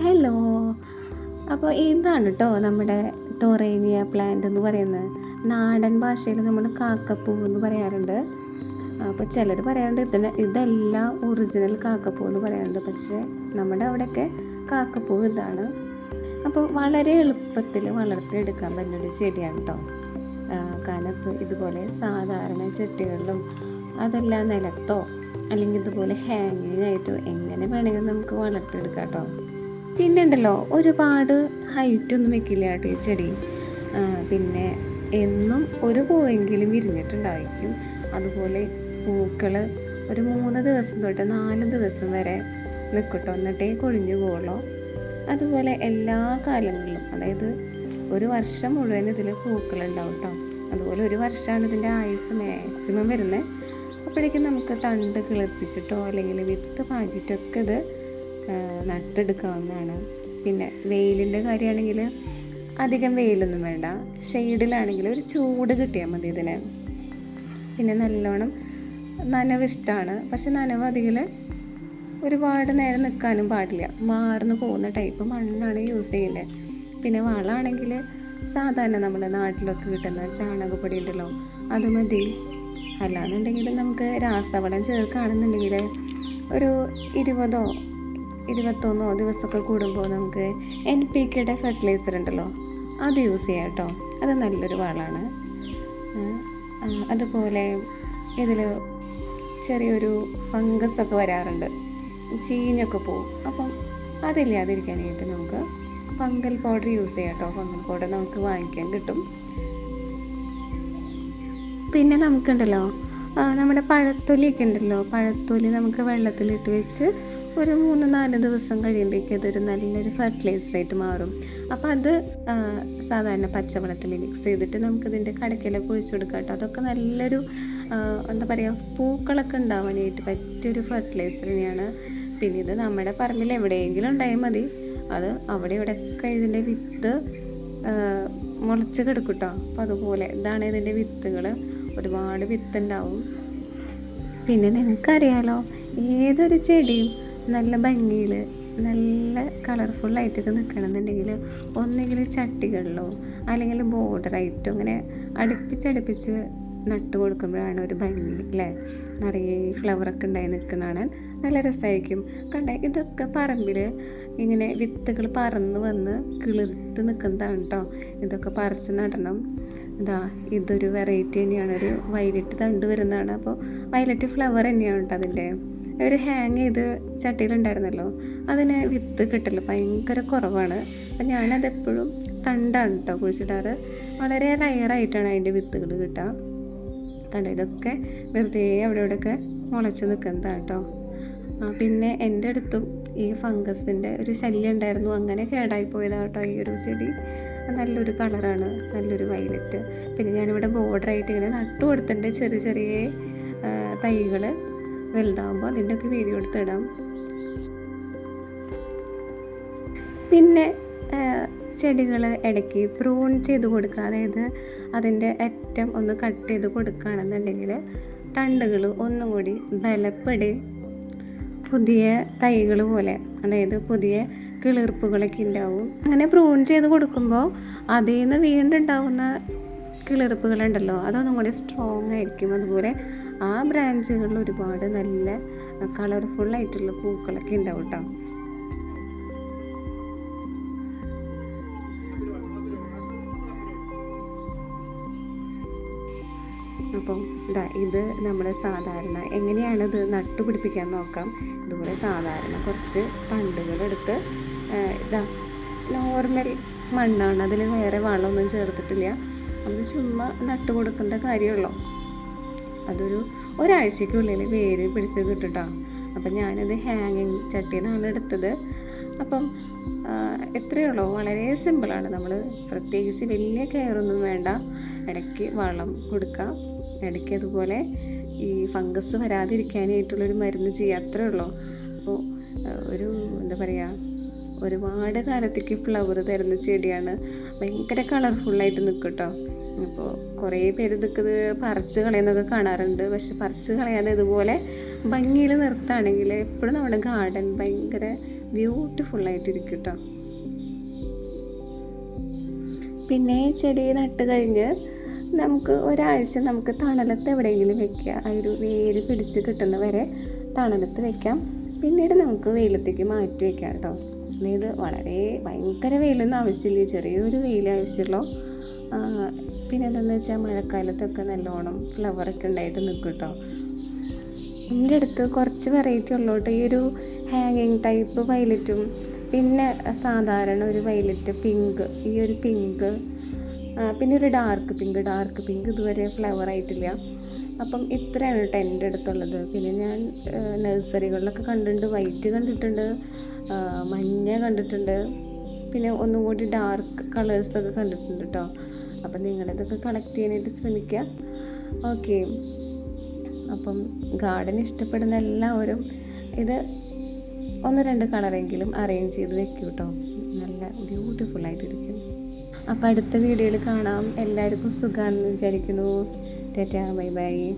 Hello. അപ്പോൾ ഇതാണ് കേട്ടോ നമ്മുടെ ടൊറേനിയ പ്ലാന്റ് എന്ന് പറയുന്നത്? നാടൻ ഭാഷയിൽ നമ്മൾ കാക്കപ്പൂ എന്ന് പറയാറുണ്ട്. അപ്പോൾ ചിലർ പറയാറുണ്ട് ഇതിന് ഇതെല്ലാം ഒറിജിനൽ കാക്കപ്പൂ എന്ന് പറയാറുണ്ട്. പക്ഷേ നമ്മുടെ അവിടെയൊക്കെ കാക്കപ്പൂ ഇതാണ്. അപ്പോൾ വളരെ എളുപ്പത്തിൽ വളർത്തിയെടുക്കാൻ പറ്റുന്നൊരു ചെടിയാണ് കേട്ടോ കാരണം ഇപ്പോൾ ഇതുപോലെ സാധാരണ ചെട്ടികളിലും അതെല്ലാം നിലത്തോ അല്ലെങ്കിൽ ഇതുപോലെ ഹാങ്ങിങ് ആയിട്ടോ എങ്ങനെ വേണമെങ്കിലും നമുക്ക് വളർത്തിയെടുക്കാം കേട്ടോ പിന്നെ ഉണ്ടല്ലോ ഒരുപാട് ഹൈറ്റൊന്നും വെക്കില്ല കേട്ടോ ഈ ചെടി. പിന്നെ എന്നും ഒരു പൂവെങ്കിലും വിരിഞ്ഞിട്ടുണ്ടായിരിക്കും. അതുപോലെ പൂക്കൾ ഒരു മൂന്ന് ദിവസം തൊട്ട് നാല് ദിവസം വരെ നിൽക്കട്ടോ എന്നിട്ടേ കൊഴിഞ്ഞു പോകുള്ളൂ അതുപോലെ എല്ലാ കാലങ്ങളിലും അതായത് ഒരു വർഷം മുഴുവൻ ഇതിൽ പൂക്കളുണ്ടാവും കേട്ടോ അതുപോലെ ഒരു വർഷമാണ് ഇതിന്റെ ആയുസ് മാക്സിമം വരുന്നത് അപ്പോഴേക്കും നമുക്ക് തണ്ട് കിളിപ്പിച്ചിട്ടോ അല്ലെങ്കിൽ വിത്ത് പാകിയിട്ടൊക്കെ ഇത് നട്ടെടുക്കാവുന്നതാണ് പിന്നെ വെയിലിന്റെ കാര്യമാണെങ്കിൽ അധികം വെയിലൊന്നും വേണ്ട. ഷെയ്ഡിലാണെങ്കിൽ ഒരു ചൂട് കിട്ടിയാൽ മതി ഇതിന്. പിന്നെ നല്ലോണം നനവ് ഇഷ്ടമാണ് പക്ഷെ നനവ് അധികം ഒരുപാട് നേരം നിൽക്കാനും പാടില്ല. മാർന്നു പോകുന്ന ടൈപ്പ് മണ്ണാണ് യൂസ് ചെയ്യുന്നത് പിന്നെ വളമാണെങ്കിൽ സാധാരണ നമ്മുടെ നാട്ടിലൊക്കെ കിട്ടുന്ന ചാണകപ്പൊടി ഉണ്ടല്ലോ അത് മതി. അല്ലാന്നുണ്ടെങ്കിൽ നമുക്ക് രാസവളം ചേർക്കുകയാണെന്നുണ്ടെങ്കിൽ ഒരു ഇരുപതോ ഇരുപത്തൊന്നോ ദിവസമൊക്കെ കൂടുമ്പോൾ നമുക്ക് എൻ പി കെയുടെ ഫെർട്ടിലൈസർ ഉണ്ടല്ലോ അത് യൂസ് ചെയ്യാം കേട്ടോ. അത് നല്ലൊരു വളമാണ്. അതുപോലെ ഇതിൽ ചെറിയൊരു ഫംഗസ് ഒക്കെ വരാറുണ്ട്. ചീഞ്ഞൊക്കെ പോവും. അപ്പം അതില്ലാതിരിക്കാനായിട്ട് നമുക്ക് ഫംഗൽ പൗഡർ യൂസ് ചെയ്യാം കേട്ടോ. ഫംഗൽ പൗഡർ നമുക്ക് വാങ്ങിക്കാൻ കിട്ടും. പിന്നെ നമുക്കുണ്ടല്ലോ നമ്മുടെ പഴത്തൊലിയൊക്കെ ഉണ്ടല്ലോ. പഴത്തൊലി നമുക്ക് വെള്ളത്തിലിട്ട് വെച്ച് ഒരു മൂന്ന് നാല് ദിവസം കഴിയുമ്പോഴേക്കും അതൊരു നല്ലൊരു ഫെർട്ടിലൈസറായിട്ട് മാറും. അപ്പോൾ അത് സാധാരണ പച്ചവെള്ളത്തിൽ മിക്സ് ചെയ്തിട്ട് നമുക്കിതിന്റെ കടയ്ക്കലൊക്കെ ഒഴിച്ചു കൊടുക്കാം കേട്ടോ. അതൊക്കെ നല്ലൊരു എന്താ പറയുക പൂക്കളൊക്കെ ഉണ്ടാവാനായിട്ട് പറ്റിയൊരു ഫെർട്ടിലൈസർ തന്നെയാണ്. പിന്നെ ഇത് നമ്മുടെ പറമ്പിൽ എവിടെയെങ്കിലും ഉണ്ടായാൽ മതി. അത് അവിടെ ഇവിടെയൊക്കെ ഇതിന്റെ വിത്ത് മുളച്ച് കിടക്കും കേട്ടോ. അപ്പോൾ അതുപോലെ ഇതാണ് ഇതിന്റെ വിത്തുകൾ ഒരുപാട് വിത്തുണ്ടാവും പിന്നെ നിങ്ങൾക്കറിയാലോ ഏതൊരു ചെടിയും നല്ല ഭംഗിയിൽ നല്ല കളർഫുള്ളായിട്ടൊക്കെ നിൽക്കണമെന്നുണ്ടെങ്കിൽ ഒന്നുകിൽ ചട്ടികളിലോ അല്ലെങ്കിൽ ബോർഡറായിട്ടോ അങ്ങനെ അടുപ്പിച്ചടുപ്പിച്ച് നട്ട് കൊടുക്കുമ്പോഴാണ് ഒരു ഭംഗി അല്ലേ? നിറയെ ഫ്ലവറൊക്കെ ഉണ്ടായി നിൽക്കുന്നതാണ് നല്ല രസമായിരിക്കും. കണ്ട? ഇതൊക്കെ പറമ്പിൽ ഇങ്ങനെ വിത്തുകൾ പറന്ന് വന്ന് കിളിർത്ത് നിൽക്കുന്നതാണ് കേട്ടോ ഇതൊക്കെ പറിച്ച് നടണം. ഇതാ ഇതൊരു വെറൈറ്റി തന്നെയാണ്. ഒരു വയലറ്റ് തണ്ട് വരുന്നതാണ്. അപ്പോൾ വയലറ്റ് ഫ്ലവർ തന്നെയാണ് കേട്ടോ അതിന്റെ. ഒരു ഹാങ് ചെയ്ത് ചട്ടിയിലുണ്ടായിരുന്നല്ലോ. അതിന് വിത്ത് കിട്ടില്ല ഭയങ്കര കുറവാണ്. അപ്പം ഞാനതെപ്പോഴും തണ്ടാണ് കേട്ടോ കുഴിച്ചിടാറ്. വളരെ റയറായിട്ടാണ് അതിന്റെ വിത്തുകൾ കിട്ടുക കണ്ടോ ഇതൊക്കെ വെറുതെ അവിടെ ഇവിടെയൊക്കെ മുളച്ച് നിൽക്കുന്നതാണ് കേട്ടോ പിന്നെ എന്റെ അടുത്തും ഈ ഫംഗസിന്റെ ഒരു ശല്യം ഉണ്ടായിരുന്നു. അങ്ങനെ കേടായി പോയതാണ് കേട്ടോ ഈ ഒരു ചെടി. നല്ലൊരു കളറാണ് നല്ലൊരു വയലറ്റ് പിന്നെ ഞാനിവിടെ ബോർഡറായിട്ട് ഇങ്ങനെ നട്ടു കൊടുത്തിട്ടുണ്ട് ചെറിയ ചെറിയ തൈകൾ വലുതാകുമ്പോൾ അതിന്റെയൊക്കെ വീഡിയോ എടുത്തിടാം പിന്നെ ചെടികൾ ഇടയ്ക്ക് പ്രൂൺ ചെയ്ത് കൊടുക്കുക. അതായത് അതിന്റെ അറ്റം ഒന്ന് കട്ട് ചെയ്ത് കൊടുക്കുകയാണെന്നുണ്ടെങ്കിൽ തണ്ടുകൾ ഒന്നും കൂടി ബലപ്പെടുകയും പുതിയ തൈകൾ പോലെ അതായത് പുതിയ കിളിർപ്പുകളൊക്കെ ഉണ്ടാവും. അങ്ങനെ പ്രൂൺ ചെയ്ത് കൊടുക്കുമ്പോൾ അതിൽ നിന്ന് വീണ്ടും ഉണ്ടാവുന്ന കിളിർപ്പുകളുണ്ടല്ലോ അതൊന്നും കൂടി സ്ട്രോങ് ആയിരിക്കും. അതുപോലെ ആ ബ്രാഞ്ചുകളിൽ ഒരുപാട് നല്ല കളർഫുൾ ആയിട്ടുള്ള പൂക്കളൊക്കെ ഉണ്ടാവും കേട്ടോ അപ്പം ഇതാ ഇത് നമ്മൾ സാധാരണ എങ്ങനെയാണ് ഇത് നട്ടുപിടിപ്പിക്കാൻ നോക്കാം. ഇതുപോലെ സാധാരണ കുറച്ച് തണ്ടുകളെടുത്ത് ഇതാ നോർമൽ മണ്ണാണ്. അതിൽ വേറെ വളമൊന്നും ചേർത്തിട്ടില്ല. അത് ചുമ്മാ നട്ടു കൊടുക്കേണ്ട കാര്യമുള്ളൂ. അതൊരു ഒരാഴ്ചക്കുള്ളിൽ വേര് പിടിച്ച് കിട്ടുട്ടോ. അപ്പം ഞാനത് ഹാങ്ങിങ് ചട്ടിന്നാണ് എടുത്തത്. അപ്പം എത്രയേ ഉള്ളൂ? വളരെ സിമ്പിളാണ്. നമ്മൾ പ്രത്യേകിച്ച് വലിയ കെയറൊന്നും വേണ്ട. ഇടയ്ക്ക് വളം കൊടുക്കാം. ഇടയ്ക്ക് അതുപോലെ ഈ ഫംഗസ് വരാതിരിക്കാനായിട്ടുള്ളൊരു മരുന്ന് ചെയ്യുക അത്രേ ഉള്ളൂ. അപ്പോൾ ഒരു എന്താ പറയുക ഒരുപാട് കാലത്തേക്ക് ഫ്ലവർ തരുന്ന ചെടിയാണ്. ഭയങ്കര കളർഫുള്ളായിട്ട് നിൽക്കും കേട്ടോ. അപ്പോൾ കുറേ പേര് ഇതൊക്കെ ഇത് പറിച്ച് കളയുന്നതൊക്കെ കാണാറുണ്ട്. പക്ഷെ പറിച്ച് കളയാതെ ഇതുപോലെ ഭംഗിയിൽ നിർത്തുകയാണെങ്കിൽ എപ്പോഴും നമ്മുടെ ഗാർഡൻ ഭയങ്കര ബ്യൂട്ടിഫുള്ളായിട്ടിരിക്കും കേട്ടോ പിന്നെ ചെടി നട്ട് കഴിഞ്ഞ് നമുക്ക് ഒരാഴ്ച നമുക്ക് തണലത്ത് എവിടെയെങ്കിലും വെക്കുക ആ ഒരു വേര് പിടിച്ച് കിട്ടുന്ന വരെ തണലത്ത് വെക്കാം. പിന്നീട് നമുക്ക് വെയിലത്തേക്ക് മാറ്റി വെക്കാം കേട്ടോ അതായത് വളരെ ഭയങ്കര വെയിലൊന്നും ആവശ്യമില്ല. ചെറിയൊരു വെയിൽ ആവശ്യമുള്ളൂ പിന്നെ എന്താണെന്ന് വെച്ചാൽ മഴക്കാലത്തൊക്കെ നല്ലോണം ഫ്ലവറൊക്കെ ഉണ്ടായിട്ട് നിൽക്കും കേട്ടോ എന്റെ അടുത്ത് കുറച്ച് വെറൈറ്റി ഉള്ളോട്ട് ഈ ഒരു ഹാങ്ങിങ് ടൈപ്പ് വയലറ്റും പിന്നെ സാധാരണ ഒരു വയലറ്റ് പിങ്ക് ഈ ഒരു പിങ്ക് പിന്നെ ഒരു ഡാർക്ക് പിങ്ക് ഡാർക്ക് പിങ്ക് ഇതുവരെ ഫ്ലവർ ആയിട്ടില്ല. അപ്പം ഇത്രയാണ് കേട്ടോ എന്റെ അടുത്തുള്ളത്. പിന്നെ ഞാൻ നഴ്സറികളിലൊക്കെ കണ്ടിട്ടുണ്ട് വൈറ്റ് കണ്ടിട്ടുണ്ട് മഞ്ഞ കണ്ടിട്ടുണ്ട് പിന്നെ ഒന്നും കൂടി ഡാർക്ക് കളേഴ്സൊക്കെ കണ്ടിട്ടുണ്ട് കേട്ടോ അപ്പം നിങ്ങളിതൊക്കെ കളക്ട് ചെയ്യാനായിട്ട് ശ്രമിക്കുക. ഓക്കെ അപ്പം ഗാർഡൻ ഇഷ്ടപ്പെടുന്ന എല്ലാവരും ഇത് ഒന്ന് രണ്ട് കളറെങ്കിലും അറേഞ്ച് ചെയ്ത് വെക്കൂ കേട്ടോ നല്ല ബ്യൂട്ടിഫുൾ ആയിട്ടിരിക്കും. അപ്പോൾ അടുത്ത വീഡിയോയിൽ കാണാം. എല്ലാവർക്കും സുഖമാണെന്ന് വിചാരിക്കുന്നു. Tata bye bye